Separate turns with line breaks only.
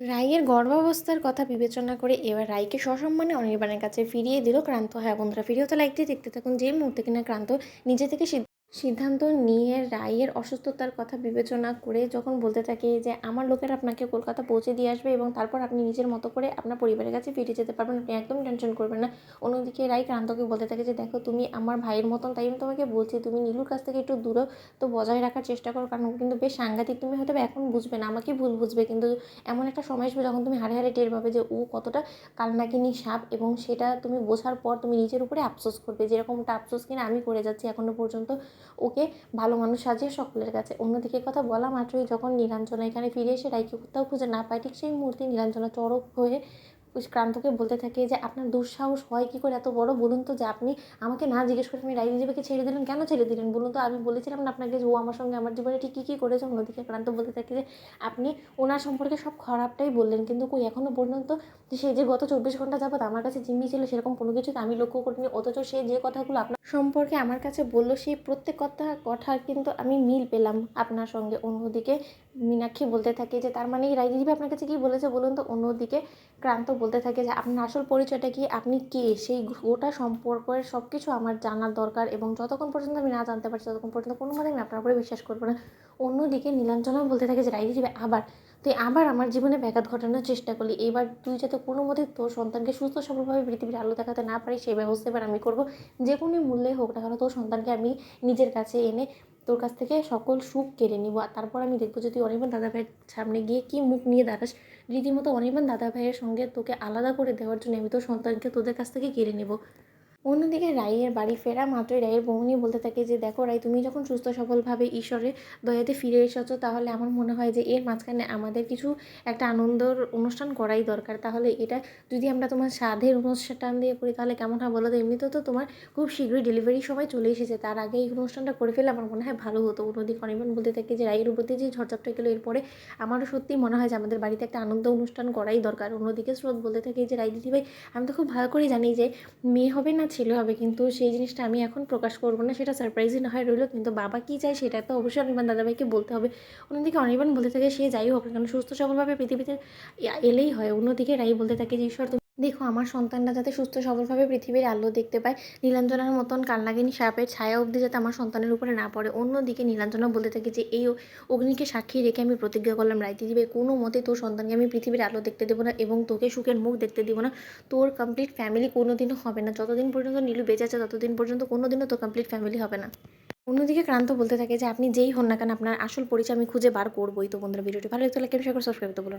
রাইয়ের গর্ভাবস্থার কথা বিবেচনা করে এবার রায়কে সসম্মানে অনির্বাণের কাছে ফিরিয়ে দিল ক্রান্ত। হ্যাঁ বন্ধুরা ফিরিয়ে তো লাইকটি দেখতে থাকুন যে মুহূর্তে কিনা ক্রান্ত নিজে থেকে সিদ্ধান্ত নিয়ে রায়ের অসুস্থতার কথা বিবেচনা করে যখন বলতে থাকে যে, আমার লোকেরা আপনাকে কলকাতা পৌঁছে দিয়ে আসবে এবং তারপর আপনি নিজের মতো করে আপনার পরিবারের কাছে ফিরে যেতে পারবেন। আপনি একদম টেনশন করবেন না। অন্যদিকে রায় ক্রান্তকে বলতে থাকে যে, দেখো, তুমি আমার ভাইয়ের মতন, তাই আমি তোমাকে বলছি, তুমি নীলুর কাছ থেকে একটু দূরে তো বজায় রাখার চেষ্টা করো, কারণ কিন্তু বেশ সাংঘাতিক। তুমি হয়তো এখন বুঝবে না, আমাকে ভুল বুঝবে, কিন্তু এমন একটা সময় আসবে যখন তুমি হারে হারে টের পাবে যে, ও কতটা কালনাকিনি সাপ এবং সেটা তুমি বোঝার পর তুমি নিজের উপরে আফসোস করবে। যেরকমটা আফসোস কিনা আমি করে যাচ্ছি এখনও পর্যন্ত। ওকে ভালো মানুষ সাজিয়ে সকলের কাছে। অন্যদিকে কথা বলা মাত্রই যখন নীলাঞ্জনা এখানে ফিরে এসে রাইকে কোথাও খুঁজে না পায়, ঠিক সেই মুহূর্তে নীলাঞ্জনা চড়ক হয়ে ক্রান্তকে বলতে থাকে যে, আপনার দুঃসাহস হয় কী করে এত বড়? বলুন তো যে আপনি আমাকে না জিজ্ঞেস করে আপনি রাই দিদিবাকে ছেড়ে দিলেন? কেন ছেড়ে দিলেন? বলুন তো, আমি বলেছিলাম না আপনাকে যে, ও আমার সঙ্গে আমার জীবনে ঠিক কী কী করেছে? অন্যদিকে ক্রান্ত বলতে থাকে যে, আপনি ওনার সম্পর্কে সব খারাপটাই বললেন। কিন্তু কই এখনও পর্যন্ত সে যে গত চব্বিশ ঘণ্টা যাবত আমার কাছে জিম্মি ছিল, সেরকম কোনো কিছু আমি লক্ষ্য করিনি। অথচ সে যে কথাগুলো আপনার সম্পর্কে আমার কাছে বলল, সেই প্রত্যেক কথা কথা কিন্তু আমি মিল পেলাম আপনার সঙ্গে। অন্যদিকে মীনাক্ষী বলতে থাকে যে, তার মানে রাই দিদিভাই আপনার কাছে কী বলেছে? বলুন তো, অন্যদিকে ক্রান্ত বলতে থাকে যে আপনার আসল পরিচয়টা কি, আপনি কে? সেই গোটা সম্পর্কের সব কিছু আমার জানার দরকার এবং যতক্ষণ পর্যন্ত আমি না জানতে পারছি, ততক্ষণ পর্যন্ত কোনো মতে আমি আপনার উপরে বিশ্বাস করব না। অন্যদিকে নীলাঞ্জনাও বলতে থাকে যে রাই দিদিভাই আবার, তুই আবার আমার জীবনে ব্যাঘাত ঘটানোর চেষ্টা করলি। এবার তুই যাতে কোনো মতে তোর সন্তানকে সুস্থ সবলভাবে পৃথিবীর আলো দেখাতে না পারি সেই ব্যবস্থা এবার আমি করব। যে কোনো মূল্যে হোক না কেন, তোর সন্তানকে আমি নিজের কাছে এনে তোর কাছ থেকে সকল সুখ কেড়ে নিব। আর তারপর আমি দেখব যদি অনির্বাণ দাদা ভাইয়ের সামনে গিয়ে কি মুখ নিয়ে দাঁড়াস। রীতিমতো অনির্বাণ দাদা ভাইয়ের সঙ্গে তোকে আলাদা করে দেওয়ার জন্য আমি তোর সন্তানকে তোদের কাছ থেকে কেড়ে নেব। অন্যদিকে রাইয়ের বাড়ি ফেরা মাত্রই রাইয়ের বৌনি বলতে থাকে যে, দেখো রাই, তুমি যখন সুস্থ সবলভাবে ঈশ্বরের দয়াতে ফিরে এসেছ, তাহলে আমার মনে হয় যে, এর মাঝখানে আমাদের কিছু একটা আনন্দর অনুষ্ঠান করাই দরকার। তাহলে এটা যদি আমরা তোমার সাধের অনুষ্ঠান দিয়ে করি, তাহলে কেমন হয় বলো তো? এমনিতেও তো তোমার খুব শীঘ্রই ডেলিভারি সময় চলে এসেছে। তার আগে এই অনুষ্ঠানটা করে ফেলে আমার মনে হয় ভালো হতো। অন্যদিকে অনির্বাণ বলতে থাকে যে, রাইয়ের উপর যে ঝড়ঝাপটা গেলো, এরপরে আমারও সত্যি মনে হয় যে, আমাদের বাড়িতে একটা আনন্দ অনুষ্ঠান করাই দরকার। অন্যদিকে স্রোত বলতে থাকে যে রায় রাই দিদিভাই, আমি তো খুব ভালো করেই জানি যে, মেয়ে হবে না ছেলে হবে, কিন্তু সেই জিনিসটা আমি এখন প্রকাশ করব না, সেটা সারপ্রাইজই না হয় রইল, কিন্তু বাবা কী চায় সেটা তো অবশ্যই অনির্বাণ দাদাভাইকে বলতে হবে। অন্যদিকে অনির্বাণ বলতে থাকে সে যাই হোক না কেন, সুস্থ সবলভাবে পৃথিবীতে এলেই হয়, অন্যদিকে রাই বলতে থাকে যে ঈশ্বর দেখো, আমার সন্তানরা যাতে সুস্থ, সবলভাবে পৃথিবীর আলো দেখতে পায়, নীলাঞ্জনার মতন কালনাগিনী সাপের ছায়া অবধি যাতে আমার সন্তানের উপরে না পড়ে। অন্যদিকে নীলাঞ্জনা বলতে থাকে যে, এই অগ্নিকে সাক্ষী রেখে আমি প্রতিজ্ঞা করলাম রাই দিদিভাই কোনো মতে তোর সন্তানকে আমি পৃথিবীর আলো দেখতে দেবো না এবং তোকে সুখের মুখ দেখতে দেবো না। তোর কমপ্লিট ফ্যামিলি কোনো দিনও হবে না। যতদিন পর্যন্ত নীলু বেঁচে আছে, ততদিন পর্যন্ত কোনো দিনও তোর কমপ্লিট ফ্যামিলি হবে না। অন্যদিকে ক্রান্ত বলতে থাকে যে, আপনি যেই হন না কেন, আপনার আসল পরিচয় আমি খুঁজে বার করবোই। তো বন্ধুরা, ভিডিওটি ভালো লাগলে লাইক সাবস্ক্রাইব করতে বলুন